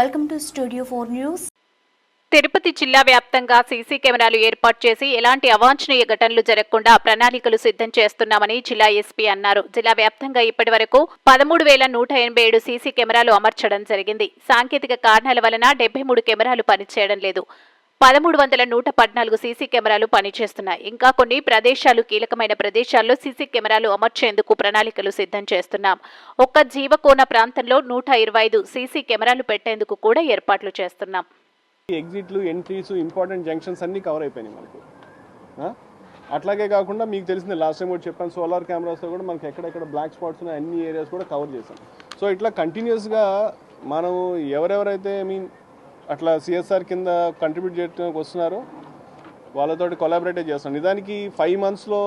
Welcome to studio four news. Tirupati జిల్లా వ్యాప్తంగా CC కెమెరాలు ఏర్పాటు చేసి ఎలాంటి అవాంఛనీయ ఘటనలు జరగకుండా ప్రణాళికలు సిద్ధం చేస్తున్నామని జిల్లా ఎస్పీ అన్నారు. జిల్లా వ్యాప్తంగా ఇప్పటి వరకు పదమూడు వేల నూట ఎనభై ఏడు సీసీ కెమెరాలు అమర్చడం జరిగింది. సాంకేతిక కారణాల వలన డెబ్బై మూడు కెమెరాలు పనిచేయడం లేదు. పదమూడు వందల నూట పద్నాలుగు సీసీ కెమెరాలు పనిచేస్తున్నాయి. ఇంకా కొన్ని ప్రదేశాలు కీలకమైన ప్రదేశాల్లో సీసీ కెమెరాలు అమర్చేందుకు ప్రణాళికలు సిద్ధం చేస్తున్నాం. ఒక్క జీవకోన ప్రాంతంలో నూట ఇరవై ఐదు సీసీ కెమెరాలు పెట్టేందుకు కూడా ఏర్పాట్లు చేస్తున్నాం. ఎగ్జిట్లు ఎంట్రీస్ ఇంపార్టెంట్ జంక్షన్స్ అన్నీ కవర్ అయిపోయినాయి మనకు. అట్లాగే కాకుండా మీకు తెలిసింది లాస్ట్ టైం కూడా చెప్పాను సోలార్ కెమెరాస్తో కూడా మనకి ఎక్కడెక్కడ బ్లాక్ స్పాట్స్ ఉన్నాయి అన్ని ఏరియాస్ కూడా కవర్ చేశాం. సో ఇట్లా కంటిన్యూస్గా మనం ఎవరెవరైతే ఐ మీన్ అట్లా సిఎస్ఆర్ కింద కంట్రిబ్యూట్ చేయడానికి వస్తున్నారో. వాళ్ళతోటి కొలాబరేట్ చేస్తాం నిజానికి ఫైవ్ మంత్స్లో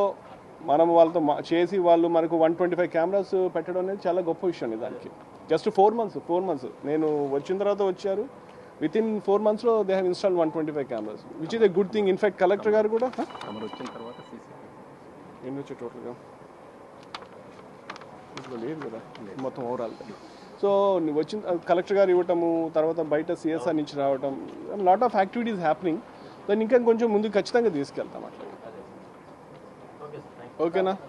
మనం వాళ్ళతో చేసి వాళ్ళు మనకు వన్ ట్వంటీ ఫైవ్ కెమెరాస్ పెట్టడం అనేది చాలా గొప్ప విషయం నిజానికి. Just four months four months నేను వచ్చిన తర్వాత వచ్చారు. విత్ ఇన్ ఫోర్ మంత్స్లో they have install one twenty five cameras which is a good thing in fact collector గారు కూడా వచ్చిన తర్వాత ఎన్ని వచ్చాయి టోటల్గా లేదు కదా. మొత్తం ఓవరాల్ సో వచ్చిన కలెక్టర్ గారు ఇవ్వటము తర్వాత బయట సిఎస్ఆర్ నుంచి రావటం లాట్ ఆఫ్ యాక్టివిటీస్ హ్యాపెనింగ్ దాన్ని ఇంకా కొంచెం ముందుకు ఖచ్చితంగా తీసుకెళ్తాం అట్లా. ఓకేనా?